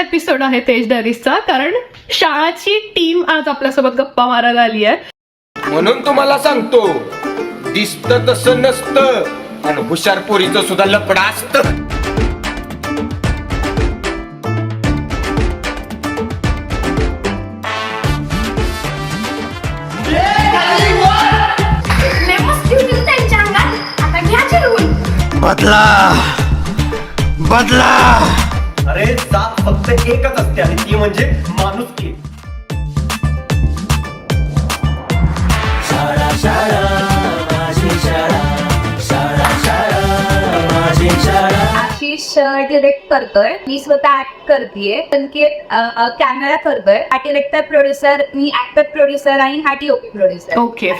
Episode आहे तेज डायरीजचा कारण शाळाची टीम आज आपल्यासोबत गप्पा मारायला आली आहे. म्हणून तुम्हाला सांगतो दिसत तसं नसतं आणि हुशार पोरीचं सुद्धा लपडा असतं. बदला बदला. अरे जात फक्त एकच असते आणि ती म्हणजे माणुसकी. आशिष डिरेक्ट करतोय. मी स्वतः ऍक्ट करतेय. संकेत कॅमेरा करतोय. हा डिरेक्टर प्रोड्युसर मी ऍक्टर प्रोड्युसर आणि हा टीओपी प्रोड्युसर Okay.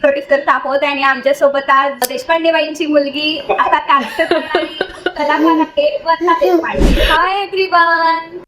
प्रोड्युसर आहोत आणि आमच्यासोबत आज देशपांडे बाईंची मुलगी आता हाय एव्हरीवन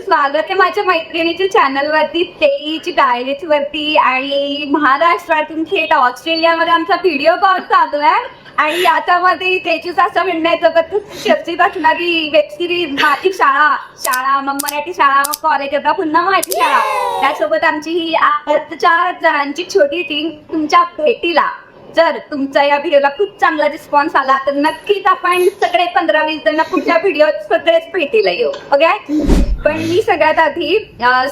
स्वागत आहे माझ्या मैत्रिणीच्या चॅनल वरती तेईची डायरीज वरती आणि महाराष्ट्रातून थेट ऑस्ट्रेलियामध्ये आमचा व्हिडिओ कॉल चालू आहे. आणि याच्यामध्ये त्याचीच असं म्हणणं आहे जगत चर्चेत असणारी वेब सिरीज माझी शाळा शाळा मग मराठी शाळा मग कॉलेज आता पुन्हा मराठी शाळा. त्यासोबत आमची ही आजच्या जणांची छोटी टीम तुमच्या भेटीला. जर तुमचा या व्हिडिओला खूप चांगला रिस्पॉन्स आला तर नक्कीच आपण सगळे पंधरा वीस जण पुढच्या व्हिडिओ सगळेच भेटीला येऊ. ओके पण मी सगळ्यात आधी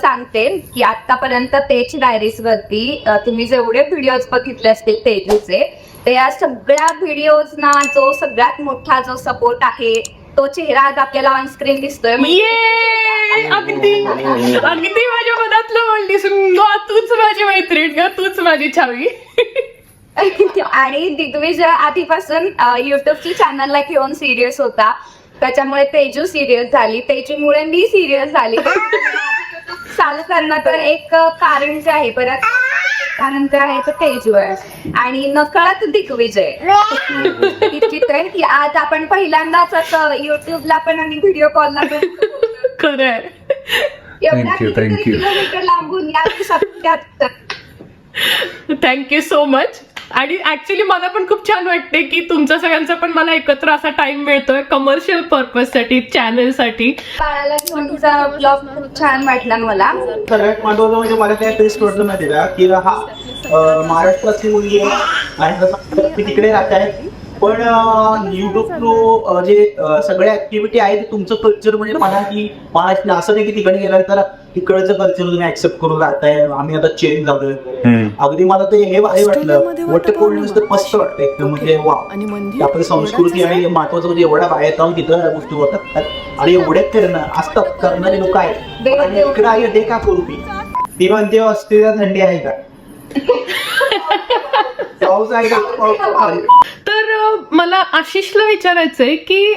सांगते की आतापर्यंत तेज डायरीज वरती तुम्ही जेवढे व्हिडिओज बघितले असतील तेजूचे ते या सगळ्या व्हिडिओजना जो सगळ्यात मोठा जो सपोर्ट आहे तो चेहरा आज आपल्याला ऑनस्क्रीन दिसतोय. ये अगदी. अगदी माझ्या मनातलं म्हणलीस वा, तूच माझी मैत्रीण. ग तूच माझी छावी. आणि दिग्विजय आधीपासून युट्यूबची चॅनलला घेऊन सिरियस होता. त्याच्यामुळे तेजू सिरियस झाली. तेजूमुळे मी सिरियस झाली. चालू करणं तर एक कारण जे आहे परत कारण ते आहे? तर तेजू आहे आणि नकळत दिग्विजय. इतकीच आहे की आज आपण पहिल्यांदाच असं युट्यूबला पण आणि व्हिडिओ कॉलला पण खरंय. एवढ्या you. किलोमीटर लांबून या थँक्यू सो मच आणि ऍक्च्युली मला पण खूप छान वाटते की तुमच्या सगळ्यांचा पण मला एकत्र असा टाइम मिळतोय कमर्शियल पर्पजसाठी चॅनलसाठी. बाळाला घेऊन तुझा ब्लॉग खूप छान वाटला मला. सगळ्यात महत्वाचं म्हणजे मला काय टेस्ट वाटलं माहिती का? की हा महाराष्ट्रातली मुलगी आहे आणि तसं ती तिकडे राहत. आहे पण युट्यूब थ्रू जे सगळ्या ऍक्टिव्हिटी आहे ते तुमचं कल्चर म्हणजे म्हणा की महाराष्ट्र असं नाही की तिकडे गेलं तर तिकडचं कल्चर तुम्ही ऍक्सेप्ट करून राहताय आम्ही आता चेंज झालोय. अगदी मला ते हे भारी वाटलं. वटपौर्णिमेचं तर मस्त वाटतं एकदम म्हणजे वा. आपली संस्कृती आणि महत्वाचं म्हणजे एवढ्या बाहेर जाऊन तिथं या गोष्टी होतात. आणि एवढे करणं असतात करणारे लोक आहेत. आणि इकडे आहे ते का करू मी ती म्हणते ऑस्ट्रेलिया थंडी आहे का? तर मला आशिषला विचारायचंय की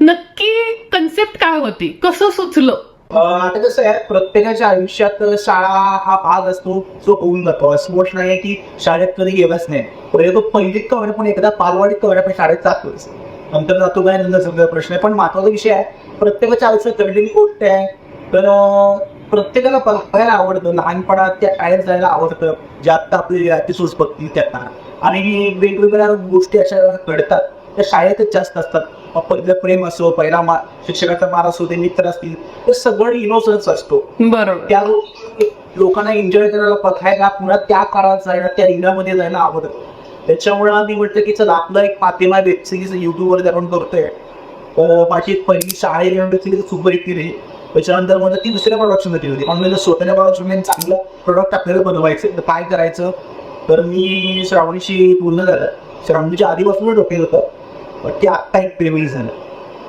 नक्की कन्सेप्ट काय होती? कसं सुचलं? आता कसं आहे प्रत्येकाच्या आयुष्यात शाळा हा भाग असतो जो होऊन जातो. असं गोष्ट नाही की शाळेत कधी गेलाच नाही. पहिले तो पहिलीत कवर पण एकदा पालवाडीत कवर पण शाळेत जातोच. नंतर जातो काय नंतर सगळं प्रश्न आहे. पण महत्त्वाचा विषय आहे प्रत्येकाच्या आयुष्यात घडलेली गोष्ट आहे. तर प्रत्येकाला बघायला आवडतं. लहानपणात त्या शाळेत जायला आवडतं. जे आत्ता आपली एपिसोड बघतील त्यांना. आणि वेगवेगळ्या गोष्टी अशा घडतात. त्या शाळेतच जास्त असतात. पहिलं प्रेम असो पहिला मा शिक्षकाचा मार असो ते मित्र असतील ते सगळं इनोसन्स असतो. बरोबर. त्या लोकांना एन्जॉय करायला बघायला पुन्हा त्या काळात जायला त्या रिंगामध्ये जायला आवडतं. त्याच्यामुळे आम्ही म्हटलं की चला आपलं एक फातिमा वेब सिरीज युट्यूबवर आपण करतोय माझी पहिली वेब सिरीज सुपर हिट केली. त्याच्यानंतर मला ती दुसऱ्या प्रोडक्शन होती. म्हणून स्वतःच्या प्रोडक्शन चांगलं प्रोडक्ट आपल्याला बनवायचं तर काय करायचं? तर मी श्रावणीशी बोलणं झालं. श्रावणीच्या आधीपासून डोक्यात होतं पण ते आत्ता एक प्रेमी झालं.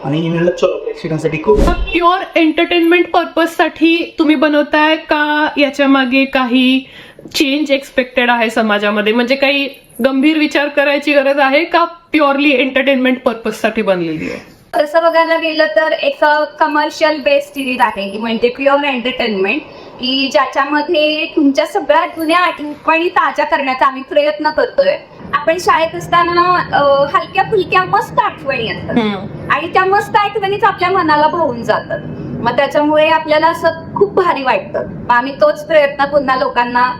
आणि म्हणलं चलो प्रेक्षकांसाठी खूप. प्युअर एंटरटेनमेंट पर्पजसाठी तुम्ही बनवताय का? याच्या मागे काही चेंज एक्सपेक्टेड आहे समाजामध्ये? म्हणजे काही गंभीर विचार करायची गरज आहे का? प्युअरली एंटरटेनमेंट पर्पजसाठी बनलेली आहे? तसं बघायला गेलं तर एक कमर्शियल बेस्ड सिरीज आहे. की म्हणजे प्युअर एंटरटेनमेंट की ज्याच्यामध्ये तुमच्या सगळ्या जुन्या आठवणी ताज्या करण्याचा आम्ही प्रयत्न करतोय. आपण शाळेत असताना हलक्या फुलक्या मस्त आठवणी असतात. आणि त्या मस्त आठवणीच आपल्या मनाला भावून जातात. मग त्याच्यामुळे आपल्याला असं खूप भारी वाटतं. मग आम्ही तोच प्रयत्न पुन्हा लोकांना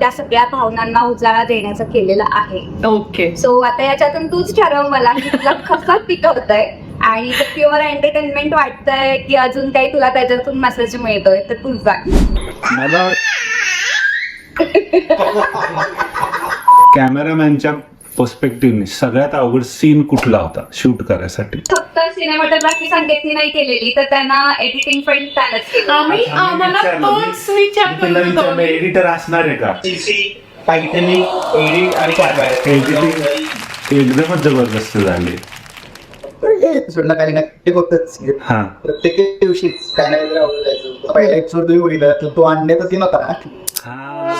त्या सगळ्या भावनांना उजाळा देण्याचा केलेला आहे. ओके. सो आता याच्यातून तूच ठरव मला कसा पिकवतंय आणि प्युअर एंटरटेनमेंट वाटतंय की अजून काही तुला त्याच्यातून मेसेज मिळतोय तर तू सांग मला कॅमेरामॅनच्या पर्स्पेक्टिव्हने सगळ्यात अवघड सीन कुठला होता? शूट करायसाठी. फक्त सिनेमॅटोग्राफी संगीतनी नाही केलेली तर त्यांना एडिटिंग पण त्यानंच केलं. आम्ही आम्हाला तोच विचार करत होतो. एडिटर असणार आहे का? काहीतरी एडिट आणि एडिटिंग एकदमच जबरदस्त झाले. सोडलं काही नाही ते होतच हा प्रत्येक दिवशी काय नाही काहीतरी आवडत जायचं. पहिल्या episode तुम्ही बघितलं तर तो आणण्याचा ती नव्हता हा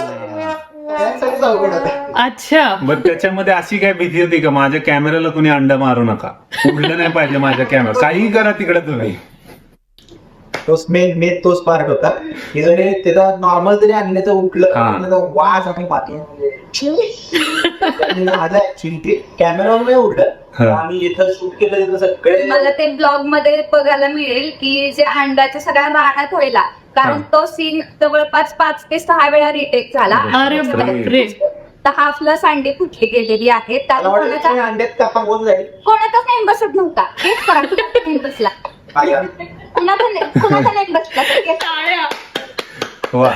त्यासाठीच अवघड होतं. अच्छा मग त्याच्यामध्ये अशी काय भीती होती का माझ्या कॅमेऱ्याला कोणी अंडा मारू नका उडलं नाही पाहिजे माझ्या कॅमेरा काही करा तिकडे तुम्ही तोच मेन मेन तोच पार्ट होता की जरी त्याचा नॉर्मल जरी आणण्याचं उठलं हा. तर वाज आपण पाहतो माझा ऍक्च्युली ते कॅमेरा नाही उडलं. हा. आम्ही इथं शूट केलं तिथं सगळे मला ते ब्लॉगमध्ये बघायला मिळेल की जे अंड्याच्या सगळ्या राहण्यात व्हायला कारण हा. तो सीन जवळपास पाच ते सहा वेळा रिटेक झाला. अरे बापरे. तर हाफला सांडी फुटली गेलेली आहे त्यात मला वाटलं कोणाचा ते अंड्यात कापा होऊन जाईल. कोणाचाच नाही बसत नव्हता. कुणाचा नाही बसला? काय कुणाचा नाही कुणाचा नाही बसला? तर टाळ्या वा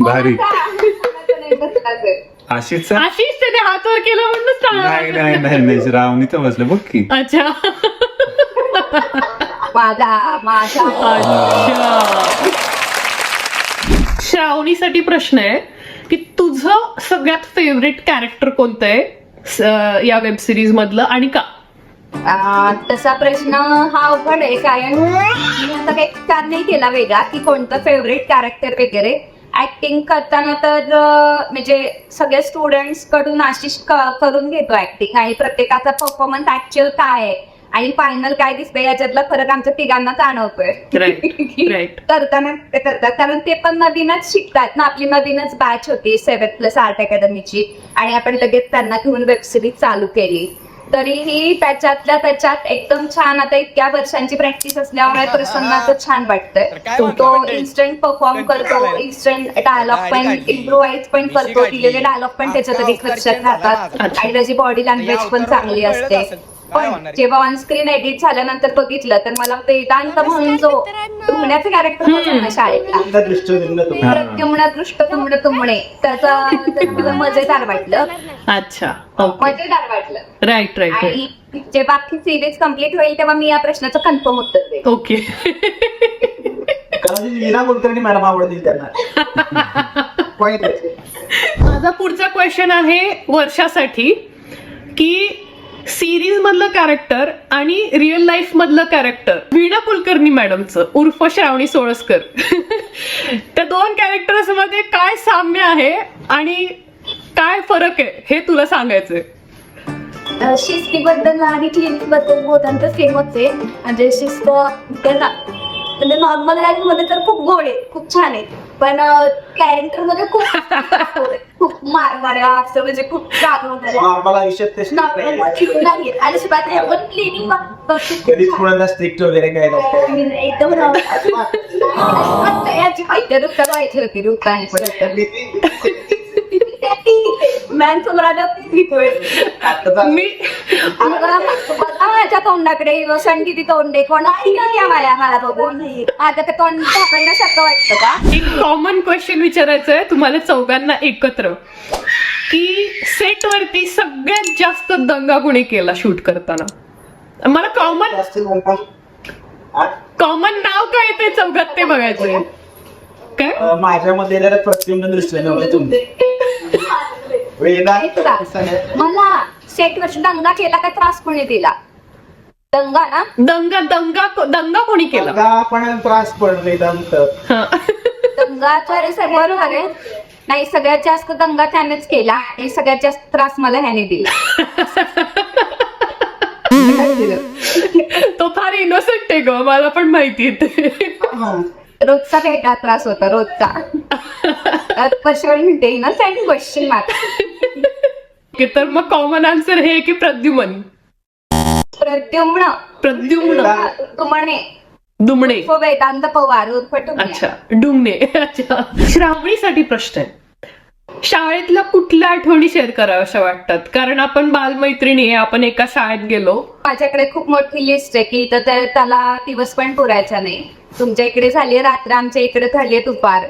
भारी. कुणाचा नाही बसला? तर. अशीच आशिष त्याने हातवर केलं म्हणून नाही नाही नाही नाही रावणी तर बसलं बघ की अच्छा माझा माझा अच्छा श्रावणीसाठी प्रश्न आहे की तुझं सगळ्यात फेवरेट कॅरेक्टर कोणतं आहे या वेब सिरीज मधलं आणि का तसा प्रश्न हा अवघड आहे कारण मी आता काही विचार नाही केला वेगळा की कोणतं फेवरेट कॅरेक्टर वगैरे ऍक्टिंग करताना तर म्हणजे सगळे स्टुडंट्सकडून आशिष करून घेतो ऍक्टिंग आणि प्रत्येकाचा परफॉर्मन्स ऍक्च्युअल काय आहे? आणि फायनल काय दिसतंय? याच्यातला फरक आमच्या तिघांना जाणवतोय. करताना ते करतात. कारण ते पण नवीनच शिकतात ना. आपली नवीनच बॅच होती. सेव्हन प्लस आर्ट अकॅडमीची आणि आपण लगेच त्यांना घेऊन वेब सिरीज चालू केली. तरीही त्याच्यातल्या त्याच्यात एकदम छान आता इतक्या वर्षांची प्रॅक्टिस असल्यामुळे प्रसन्नाचं छान वाटतंय. तो इन्स्टंट परफॉर्म करतो इन्स्टंट डायलॉग पण इम्प्रोवाइज पण करतो दिलेले डायलॉग पण त्याच्या तरी लक्षात राहतात. आणि त्याची बॉडी लँग्वेज पण चांगली असते. पण जेव्हा ऑन स्क्रीन एडिट झाल्यानंतर बघितलं तर मला वेदांत म्हणून जो धुण्याचं कॅरेक्टर होता ना शाळेतला दृष्ट तुमड तुमणे त्याचा मला मजेदार वाटलं. अच्छा ओके. मजेदार वाटलं. राईट राईट आणि जेव्हा अख्खी सिरीज कंप्लीट होईल तेव्हा मी या प्रश्नाचं कन्फर्म उत्तर देईन. ओके. कारण लीना कुलकर्णी मॅडम आवडतील त्यांना. Point आहे. माझा पुढचा क्वेश्चन आहे वर्षासाठी की सिरीज मधलं कॅरेक्टर आणि रिअल लाईफ मधलं कॅरेक्टर वीणा कुलकर्णी मॅडमचं उर्फ श्रावणी सोळसकर. त्या दोन कॅरेक्टर्समध्ये काय साम्य आहे आणि काय फरक आहे हे तुला सांगायचंय. शिस्तीबद्दल आणि क्लिनिकबद्दल बोलताना आहे. म्हणजे शिस्त त्यांना म्हणजे नॉर्मल लाईफमध्ये तर खूप गोड आहे खूप छान आहे. पण कॅरेक्टरमध्ये खूप खूप मारमाऱ्या असं म्हणजे खूप राग वगैरे नॉर्मल आयुष्यात ते नॉर्मल नाही. अजिबात नाही पण क्लिनिक कधी कुणाला स्ट्रिक्ट वगैरे काय एकदम याची माहिती होती मॅन मी माझ्या तोंडाकडे संगीती तोंडे कोण ऐकत मला मला बघून आता ते तोंड सापडण्यासारखं वाटतं का? एक कॉमन क्वेश्चन विचारायचं आहे तुम्हाला चौघांना एकत्र. की सेट वरती सगळ्यात जास्त दंगा कुणी केला शूट करताना? मला कॉमन कॉमन नाव काय ते चौघात ते बघायचंय. काय? अं, माझ्यामध्ये जरा प्रत्येक दृष्टीने तुम्ही. वेदांत मला सेट वर्ष दंगा केला का त्रास कोणी दिला? दंगा ना? दंगा दंगा दंगा कोणी केला? मला पण त्रास वेदांत. हा. दंगा तर बरोबर. आहे नाही सगळ्यात जास्त दंगा त्यानेच केला आणि सगळ्यात जास्त त्रास मला ह्याने दिला. तो फार इनोसंट आहे ग मला पण माहिती आहे रोजचा वेगळा त्रास होता रोजचा. क्वेश्चन म्हणते ना सँड क्वेश्चन मार्क तर मग कॉमन आन्सर हे की प्रद्युमन. प्रद्युम्न. प्रद्युम्न. तुमणे दुमणे. वेदांत पवार. अच्छा डुंगणे अच्छा. श्रावणीसाठी प्रश्न आहे. शाळेतल्या कुठल्या आठवणी शेअर कराव्याशा वाटतात? कारण आपण बालमैत्रिणी आहे आपण एका शाळेत गेलो. माझ्याकडे खूप मोठी लिस्ट आहे की तर त्या- त्याला दिवस पण पुरायचा नाही. तुमच्या इकडे झाली रात्र आमच्या इकडे झाली दुपार.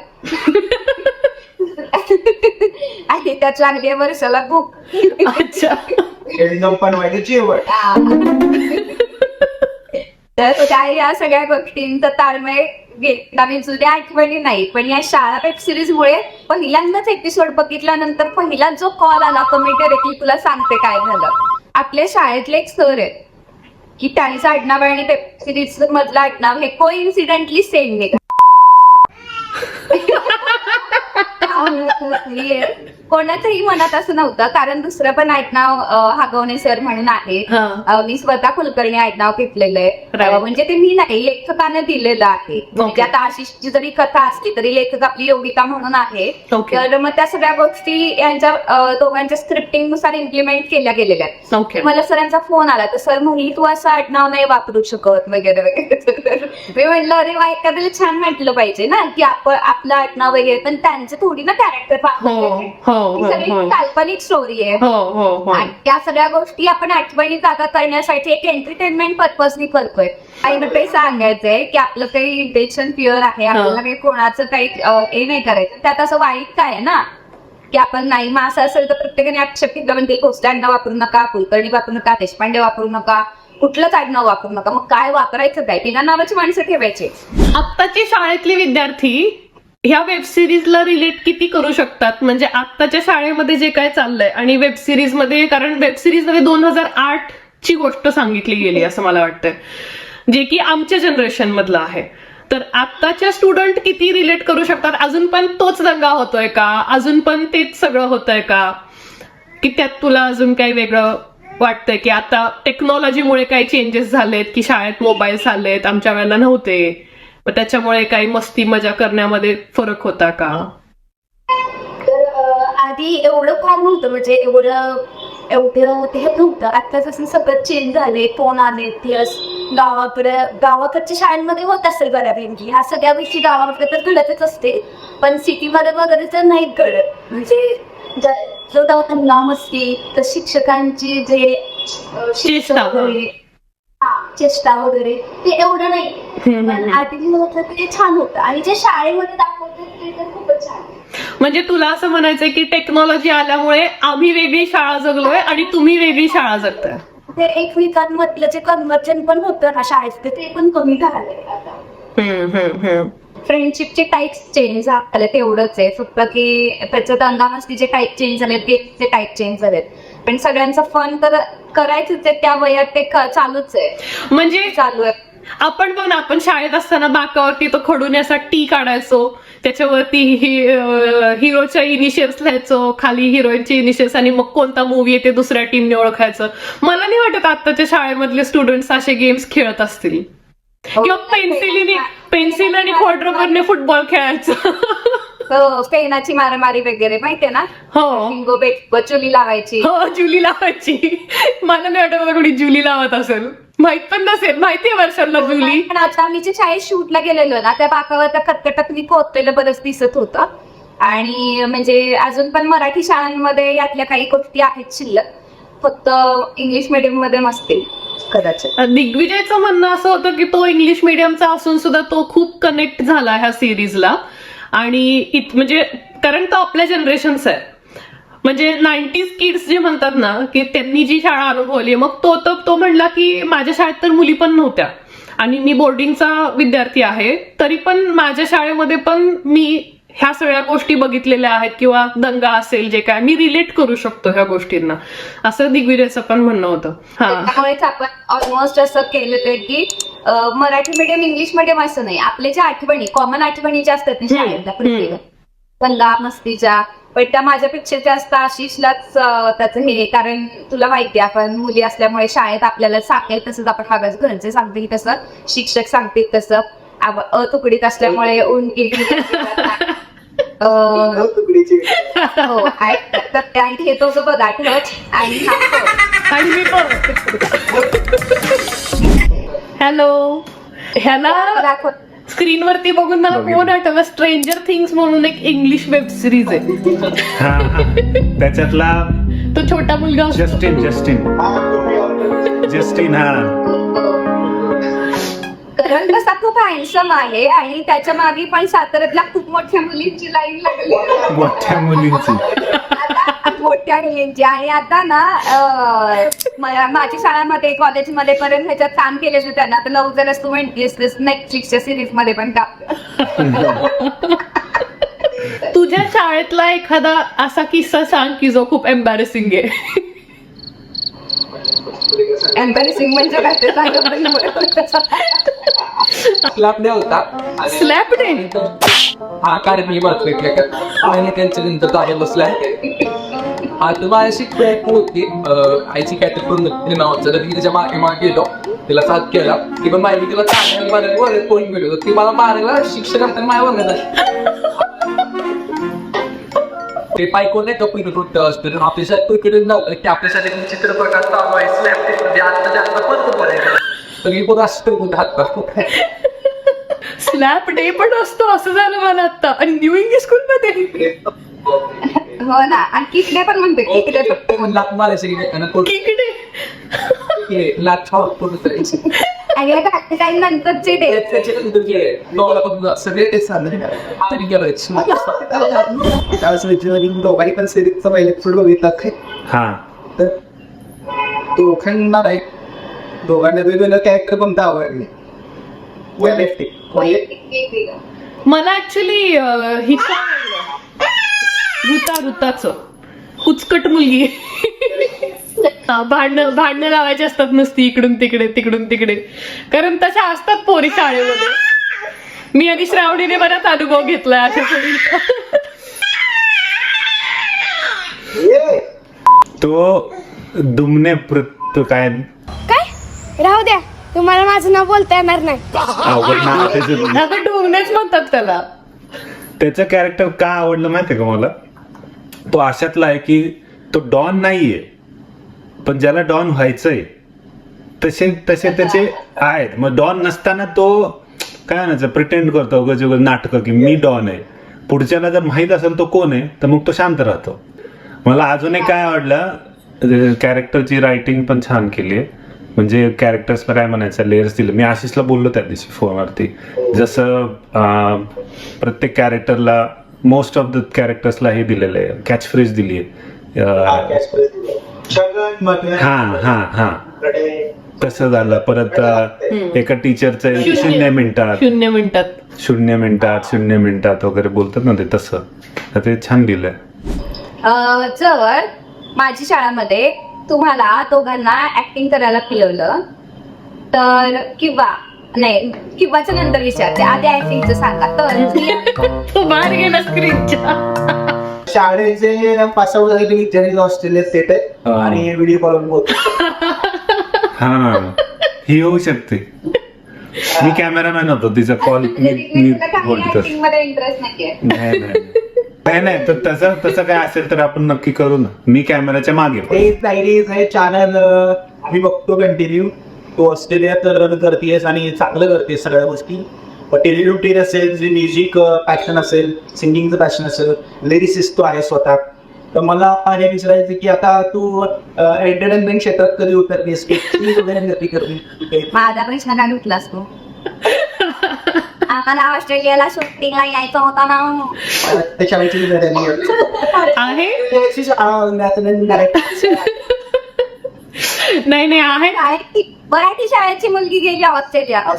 आणि त्याच्या अगदी वर्षाला अच्छा. जेवण. तर त्या या सगळ्या गोष्टींचा ताळमेळ घेतला मी जुन्या आठवणी नाही पण या शाळा वेब सिरीज मुळे पहिल्यांदाच एपिसोड बघितल्यानंतर पहिला जो कॉल आला तो मी डायरेक्टली तुला सांगते काय झालं. आपल्या शाळेतले एक सर आहेत. की त्यांचं आडनाव आणि सिरीज मधलं आडनाव हे को इन्सिडेंटली सेम निघा कोणाचंही मनात असं नव्हतं कारण दुसरं पण आडनाव हागवणे सर म्हणून आहे. अं, मी स्वतः कुलकर्णी आडनाव घेतलेलं आहे. Right. म्हणजे ते मी नाही लेखकानं दिलेलं आहे. म्हणजे आता आशिषची जरी कथा असली तरी लेखक आपली योगिता म्हणून आहे. Okay. तर मग त्या सगळ्या गोष्टी यांच्या अं, दोघांच्या स्क्रिप्टिंगनुसार इम्प्लिमेंट केल्या गेलेल्या आहेत. ओके मला सरांचा फोन आला तर सर म्हणली तू असं आडनाव नाही वापरू शकत वगैरे वगैरे. मी म्हणलं अरे वा एखाद्याला छान म्हटलं पाहिजे ना की आपण आपलं आडनाव वगैरे पण त्यांचं थोडी ना कॅरेक्टर हो हो. हो सगळी हो काल्पनिक स्टोरी आहे. हो हो हो आणि त्या सगळ्या गोष्टी आपण आठवणी जागा करण्यासाठी एक एंटरटेनमेंट पर्पजनी करतोय. आणि मग ते सांगायचंय की आपलं काही इंटेन्शन प्युअर आहे. आपल्याला काही कोणाचं काही अं, हे नाही करायचं. त्यात असं वाईट काय आहे ना? की आपण नाही मग असं असेल तर प्रत्येकाने आक्षेप घेतला म्हणजे कोस्टांना वापरू नका कुलकर्णी वापरू नका देशपांडे वापरू नका कुठलंच आडनाव वापरू नका. मग काय वापरायचं काय? बिना नावाची माणसं ठेवायची. आत्ताचे शाळेतले विद्यार्थी ह्या वेब सिरीजला रिलेट किती करू शकतात? म्हणजे आत्ताच्या शाळेमध्ये जे काय चाललंय आणि वेब सिरीजमध्ये कारण वेब सिरीजमध्ये दोन हजार आठ ची गोष्ट सांगितली गेली असं मला वाटतंय. जे की आमच्या जनरेशन मधलं आहे. तर आत्ताच्या स्टुडंट किती रिलेट करू शकतात? अजून पण तोच दंगा होतोय का? अजून पण तेच सगळं होतंय का? की त्यात तुला अजून काही वेगळं वाटतंय? की आता टेक्नॉलॉजीमुळे काही चेंजेस झालेत की शाळेत मोबाईल्स आलेत आमच्या वेळेला नव्हते. त्याच्यामुळे काही मस्ती मजा करण्यामध्ये फरक होता का? आधी एवढं फार नव्हतं म्हणजे एवढं एवढं ते हे नव्हतं. आता जसं सगळं चेंज झाले फोन आले ते गावाकडे गावाकडच्या शाळांमध्ये होत असेल बऱ्यापैकी. ह्या सगळ्या गोष्टी गावाकडे तर घडतच असते. पण सिटीमध्ये वगैरे तर नाही घडत. म्हणजे ज- दवाखाना लांब असते तर शिक्षकांची जे शिक्षक चेष्टा. वगैरे, ते एवढं नाही पण आधी जे होतं ते छान होतं आणि जे शाळेमध्ये दाखवतात ते तर खूपच छान. म्हणजे तुला असं म्हणायचंय की टेक्नॉलॉजी आल्यामुळे आम्ही वेगळी शाळा जगलोय आणि तुम्ही वेगळी शाळा जगताय ते एकमेकांमधलं जे कन्वर्जन पण होतं ना शाळेत ते पण कमी झालंय आता हम्म. फ्रेंडशिपचे टाईप्स चेंज झाले तेवढंच आहे फक्त की त्याचं दंगा मस्तीचे टाईप चेंज झालेत गेमचे टाईप चेंज झालेत पण सगळ्यांचं फन तर करायचंच आहे. त्या वयात ते क- चालूच आहे. म्हणजे चालू आहे. आपण बघ ना आपण शाळेत असताना बाकावरती तो खडून टी काढायचो. त्याच्यावरती हि- हिरोच्या इनिशियल्स लिहायचो. खाली हिरोईनचे इनिशियल्स आणि मग कोणता मूवी आहे ते दुसऱ्या टीमने ओळखायचं. मला नाही वाटत आत्ताच्या शाळेमधले स्टुडंट्स असे गेम्स खेळत असतील. किंवा पेन्सिलीने पेन्सिल आणि खोडरबरने फुटबॉल खेळायचं. हो, पेनाची मारामारी वगैरे माहितीये ना? हो. लिंगो बेट चुली लावायची. हो जुली लावायची. मला नाही वाटत आता कोणी जुली लावत असेल. माहीत पण नसेल. माहितीये वर्षांना जुली पण आता आम्ही जे शाळेत शूटला गेलेलो ना त्या बाकावर त्या कटकटात मी खोदलेलं बरंच दिसत होतं. आणि म्हणजे अजून पण मराठी शाळांमध्ये यातल्या काही गोष्टी आहेत शिल्लक. फक्त इंग्लिश मिडियममध्ये नसतील कदाचित. दिग्विजयचं म्हणणं असं होतं की तो इंग्लिश मिडियमचा असून सुद्धा तो खूप कनेक्ट झाला ह्या सिरीजला आणि इत म्हणजे कारण तो आपल्या जनरेशनचा आहे. म्हणजे नाईन्टीज किड्स जे म्हणतात ना की त्यांनी जी शाळा अनुभवली मग तो तर तो म्हणला की माझ्या शाळेत तर मुली पण नव्हत्या. आणि मी बोर्डिंगचा विद्यार्थी आहे तरी पण माझ्या शाळेमध्ये पण मी ह्या सगळ्या गोष्टी बघितलेल्या आहेत किंवा दंगा असेल जे काय मी रिलेट करू शकतो ह्या गोष्टींना. असं दिग्विजयचं पण म्हणणं होतं. हा. त्यामुळेच आपण ऑलमोस्ट असं केलं ते की मराठी मीडियम इंग्लिश मिडियम असं नाही. आपले ज्या आठवणी कॉमन आठवणी ज्या असतात ना शाळेतल्या प्रत्येक दंगा मस्तीच्या पण त्या माझ्यापेक्षा जास्त आशिषलाच त्याचं हे कारण तुला माहिती आहे, आपण मुली असल्यामुळे शाळेत आपल्याला सांगेल तसंच आपण वागायचं घरचे सांगतील तसं शिक्षक सांगतील तसं. तुकडीत असल्यामुळे ऊन हो आहे. तर त्या हे तो जो बघा ठेवत आणि हा हॅलो. ह्याला स्क्रीनवरती बघून मला कोण आठवलं स्ट्रेंजर थिंग्स म्हणून एक इंग्लिश वेब सिरीज आहे. हा हा. त्याच्यातला तो छोटा मुलगा असतो. Justin Justin. हा, जस्टिन हा. करण खूप हँडसम आहे आणि त्याच्यामागे पण साताऱ्यातल्या खूप मोठ्या मुलींची लाईन लागली. मोठ्या मुलींची. आता मोठ्या मुलींची आणि आता ना अं, मला- माझ्या शाळामध्ये कॉलेजमध्ये पर्यंत ह्याच्यात काम केले होते त्यांना तर लवकरच तू म्हणतेस नेटफ्लिक्सच्या सिरीजमध्ये पण काम तुझ्या शाळेतला एखादा असा किस्सा सांग की जो खूप एम्बॅरेसिंग आहे. एम्बॅरेसिंग म्हणजे काय ते सांगत नाही मला. क्लाप डे होता. स्लॅप डे हा कार्यक्रम मी बघतोय आणि त्यांच्या नंतर जागे बसलाय हा तर माझ्याशी होती आईची काय करून पूर्ण नाव होतं तर मी तिच्यामागे मागे गेलो तिला साथ केला की पण माहिती तिला चांगल्या मारायला वगैरे कोण गेलो ती मला मारायला शिक्षक असताना माझ्या वगैरे ते पाय कोण नाही तो पिकट होतं असतं आपल्या शाळेत पिकट नव्हतं की आपल्या शाळेत चित्रपट चालू आहे स्लॅब म्हणजे आता जास्त पण पडायचं तर मी पण असतं कुठं हात स्लॅप डे पण असतो असं झालं मला आता आणि न्यू इंग्लिश स्कूल मध्ये हो ना. आणि किकडे पण म्हणते किकडे लाख मारायचे आणि तो इकडे लाख छाव पूर्ण करायचे. आणि आता काही नंतरचे डे त्याच्यानंतर जे नवरा पण सगळे ते पण सिरीजचा पहिले एपिसोड बघितला काय हा. तर दोघांना वेगवेगळं कॅरेक्टर कोणतं आवडले. वैयक्तिक मला ऍक्च्युली ऋता ऋताच कुचकट मुलगी. भांडणं भांडणं लावायची असतात नुसती इकडून तिकडे तिकडून तिकडे. कारण तशा असतात पोरी शाळेमध्ये. मी आणि श्रावणीने बराच अनुभव घेतलाय अशा. तो दुमने प्र- तो काय? काय? राहू द्या. तुम्हाला माझं नाव बोलता येणार नाही. त्याचं. आता डोंगनेच म्हणतात त्याला. त्याचं कॅरेक्टर का आवडलं माहितीये का मला? तो अशातला आहे की तो डॉन नाहीये पण ज्याला डॉन व्हायचंय तसे तसे त्याचे आहेत. मग डॉन नसताना तो काय म्हणायचं प्रिटेंड करतो उगाच नाटकं की मी डॉन आहे. पुढच्याला जर माहीत असेल तो कोण आहे तर मग तो शांत राहतो. मला अजून एक काय आवडलं कॅरेक्टरची रायटिंग पण छान केली आहे. म्हणजे कॅरेक्टर्सला काय म्हणायचं लेयर्स दिलं. मी आशिषला बोललो त्या दिवशी फोनवरती जसं प्रत्येक कॅरेक्टरला मोस्ट ऑफ द कॅरेक्टर्सला हे दिलेलं आहे. कॅच फ्रेज दिली आहे. हा हा हा. तसं झालं. परत एका टीचरचं शून्य मिनिटात. शून्य मिनिटात. शून्य मिनिटात शून्य मिनिटात वगैरे बोलतात ना ते तसं. तर ते छान दिलंय. जर माझी शाळामध्ये तुम्हाला दोघांना ऍक्टिंग करायला फिरवलं तर किंवा नाही किंवाच्या नंतर विचारते आधी ऍक्टिंगचं सांगा. तर तो बाहेर गेला स्क्रीनच्या शाळेचे झाले जरी ऑस्ट्रेलियात सेट आहे. हा. आणि व्हिडिओ कॉल बोलतो. हा. ही होऊ शकते. मी कॅमेरामॅन होतो. तिचा कॉल मी मी बोलतो ऍक्टिंगमध्ये इंटरेस्ट नाहीये. नाही नाही. नाही नाही. तर तसं तसं काय असेल तर आपण नक्की करू ना. मी कॅमेराच्या मागे पण. डायरीज चॅनल आम्ही बघतो कंटिन्यू तू ऑस्ट्रेलियात रन करतेस आणि चांगलं करतेस सगळ्या गोष्टी. टेली रुटीन असेल जे म्युझिक पॅशन असेल सिंगिंगचं पॅशन असेल लिरिसिस्ट तू आहे स्वतः. तर मला हे विचारायचं की आता तू एंटरटेनमेंट क्षेत्रात कधी उतरतेस? वगैरे कधी करते? माझा पण छान उठलास तू. आम्हाला ऑस्ट्रेलियाला शूटिंगला यायचं होता ना. त्याच्या वेळी आहे? नाही नाही आहे. मराठी मराठी शाळेची मुलगी गेली ऑस्ट्रेलिया.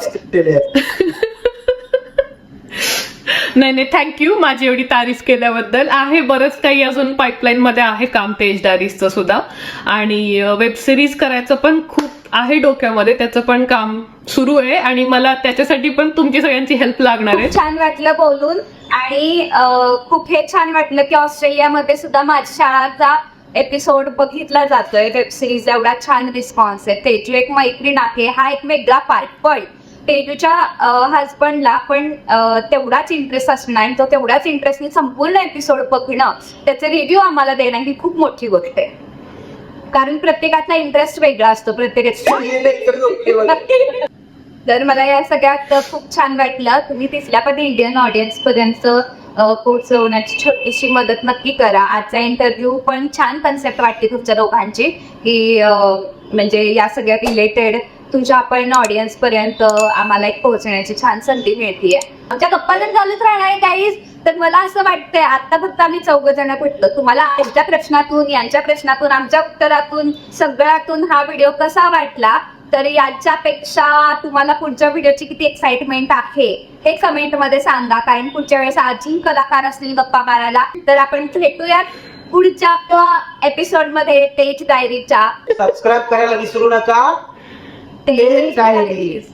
नाही नाही थँक्यू माझी एवढी तारीफ केल्याबद्दल. आहे बरंच काही अजून पाईपलाईन मध्ये आहे काम तेज डायरीजचं सुद्धा. आणि वेब सिरीज करायचं पण खूप आहे डोक्यामध्ये. त्याचं पण काम सुरू आहे. आणि मला त्याच्यासाठी पण तुमची सगळ्यांची हेल्प लागणार आहे. छान वाटलं बोलून. आणि अं, खूप हे छान वाटलं की ऑस्ट्रेलियामध्ये सुद्धा माझ्या शाळाचा एपिसोड बघितला जातोय. वेब सिरीज एवढा छान रिस्पॉन्स आहे. तेजू एक मैत्रीण आहे. हा एक वेगळा पार्ट पण तेजूच्या हजबंडला पण तेवढाच इंटरेस्ट असणार आणि तो तेवढाच इंटरेस्टने संपूर्ण एपिसोड बघणं त्याचे रिव्ह्यू आम्हाला देणं ही खूप मोठी गोष्ट आहे. कारण प्रत्येकातला इंटरेस्ट वेगळा असतो. प्रत्येकाचा तर मला या सगळ्यात खूप छान वाटलं. तुम्ही तिसल्या पण इंडियन ऑडियन्स पर्यंत पोहोचवण्याची छोटीशी मदत नक्की करा. आजचा इंटरव्ह्यू पण छान कन्सेप्ट वाटते तुमच्या दोघांची की म्हणजे या सगळ्या रिलेटेड तुमच्या आपण ऑडियन्स पर्यंत आम्हाला एक पोहोचण्याची छान संधी मिळतीये. आमच्या गप्पा जर चालूच राहणार आहे काहीच तर मला असं वाटतंय आता फक्त आम्ही चौघ जण भेटतो तुम्हाला आमच्या प्रश्नातून यांच्या प्रश्नातून आमच्या उत्तरातून सगळ्यातून हा व्हिडिओ कसा वाटला तर याच्यापेक्षा तुम्हाला पुढच्या व्हिडिओची किती एक्साइटमेंट आहे हे कमेंटमध्ये सांगा. कारण पुढच्या वेळेस अजून कलाकार असतील गप्पा मारायला. तर आपण भेटूयात पुढच्या एपिसोडमध्ये तेज डायरीच्या सबस्क्राईब करायला विसरू नका. तेज डायरीज